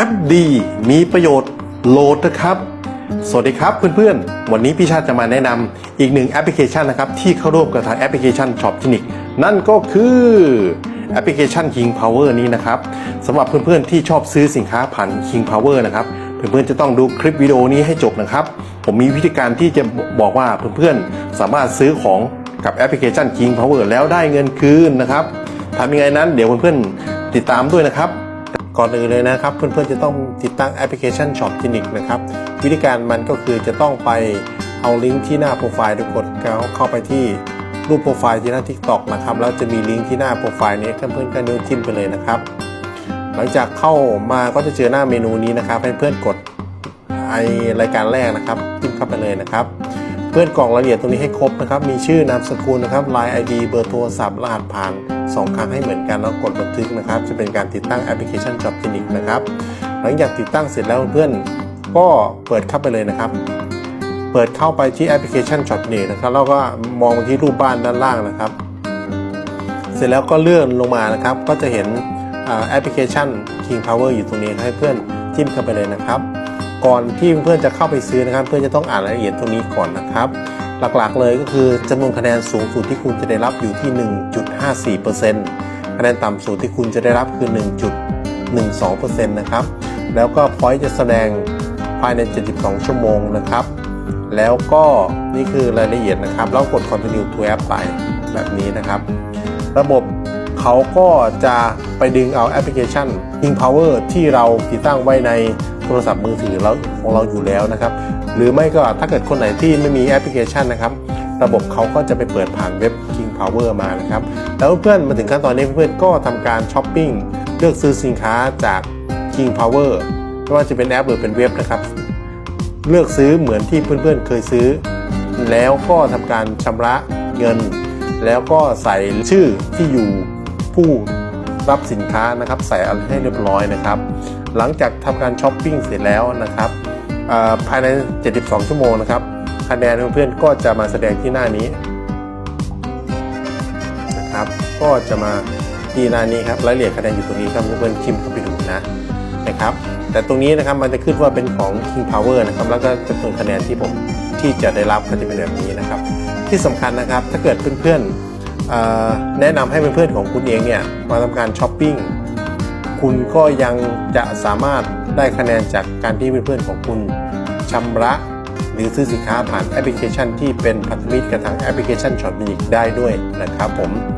แอปดีมีประโยชน์โหลดนะครับ สวัสดีครับเพื่อนๆ วันนี้พี่ชาติจะมาแนะนำอีกหนึ่งแอปพลิเคชันนะครับที่เข้าร่วมกับทางแอปพลิเคชัน Shop c l i n i c นั่นก็คือแอปพลิเคชัน King Power นี้นะครับสำหรับเพื่อนๆที่ชอบซื้อสินค้าผ่าน King Power นะครับเพื่อนๆจะต้องดูคลิปวิดีโอนี้ให้จบนะครับ ผมมีวิธีการที่จะบอกว่าเพื่อนๆสามารถซื้อของกับแอปพลิเคชัน King Power แล้วได้เงินคืนนะครับทำยังไงนั้นเดี๋ยวเพื่อนๆติดตามด้วยนะครับ ก่อนอื่นเลยนะครับ เพื่อนๆจะต้องติดตั้งแอปพลิเคชัน Shop c l i n i c นะครับ วิธีการมันก็คือจะต้องไปเอาลิงก์ที่หน้าโปรไฟล์ทุกกดเข้าไปที่รูปโปรไฟล์ที่หน้า TikTok นะครับแล้วจะมีลิงก์ที่หน้าโปรไฟล์นี้เพื่อนๆก็นิ้วจิ้มไปเลยนะครับ หลังจากเข้ามาก็จะเจอหน้าเมนูนี้นะครับให้เพื่อนกดไอรายการแรกนะครับจิ้มเข้าไปเลยนะครับ เพื่อนกรอกรายละเอียดตรงนี้ให้ครบนะครับ มีชื่อนามสกุลนะครับ Line ID เบอร์โทรศัพท์รหัสผ่าน 2 ครั้งให้เหมือนกันแล้วกดบันทึกนะครับ จะเป็นการติดตั้งแอปพลิเคชัน Job Clinic นะครับหลังจากติดตั้งเสร็จแล้วเพื่อนก็เปิดเข้าไปเลยนะครับ เปิดเข้าไปที่แอปพลิเคชัน Job Clinic นะครับแล้วก็มองไปที่รูปบ้านด้านล่างนะครับ เสร็จแล้วก็เลื่อนลงมานะครับ ก็จะเห็นแอปพลิเคชัน King Power อยู่ตรงนี้ให้เพื่อนจิ้มเข้าไปเลยนะครับ ก่อนที่เพื่อนจะเข้าไปซื้อนะครับ เพื่อนจะต้องอ่านรายละเอียดตรงนี้ก่อนนะครับ หลักๆเลยก็คือจำนวนคะแนนสูงสุดที่คุณจะได้รับอยู่ที่ 1.54%คะแนนต่ำสุดที่คุณจะได้รับคือ 1.12%นะครับ แล้วก็พอยต์จะแสดงภายใน 72 ชั่วโมงนะครับ แล้วก็นี่คือรายละเอียดนะครับ แล้วกด continue to app ไปแบบนี้นะครับ ระบบเขาก็จะไปดึงเอาแอปพลิเคชัน King Power ที่เราติดตั้งไว้ใน โทรศัพท์มือถือเราของเราอยู่แล้วนะครับ หรือไม่ก็ถ้าเกิดคนไหนที่ไม่มีแอปพลิเคชันนะครับ ระบบเขาก็จะไปเปิดผ่านเว็บ King Power มานะครับ แล้วเพื่อนมาถึงขั้นตอนนี้เพื่อนก็ทำการช้อปปิ้งเลือกซื้อสินค้าจาก King Power ไม่ว่าจะเป็นแอปหรือเป็นเว็บนะครับ เลือกซื้อเหมือนที่เพื่อนๆเคยซื้อ แล้วก็ทำการชำระเงิน แล้วก็ใส่ชื่อที่อยู่ผู้รับสินค้านะครับ ใส่อะไรให้เรียบร้อยนะครับ หลังจากทำการช้อปปิ้งเสร็จแล้วนะครับภายใน 72 ชั่วโมงนะครับคะแนนเพื่อนๆก็จะมาแสดงที่หน้านี้นะครับ ก็จะมาที่หน้านี้ครับรายละเอียดคะแนนอยู่ตรงนี้ครับเพื่อนๆชิมเข้าไปดูนะนะครับ แต่ตรงนี้นะครับมันจะขึ้นว่าเป็นของ King Power นะครับ แล้วก็จำนวนคะแนนที่ผมที่จะได้รับก็จะเป็นแบบนี้นะครับ ที่สำคัญนะครับถ้าเกิดเพื่อนๆแนะนำให้เพื่อนๆของคุณเองเนี่ยมาทำการช้อปปิ้ง คุณก็ยังจะสามารถได้คะแนนจากการที่เพื่อนๆของคุณชำระหรือซื้อสินค้าผ่านแอปพลิเคชันที่เป็นพันธมิตรกับทางแอปพลิเคชันช็อปมินิกได้ด้วยนะครับผม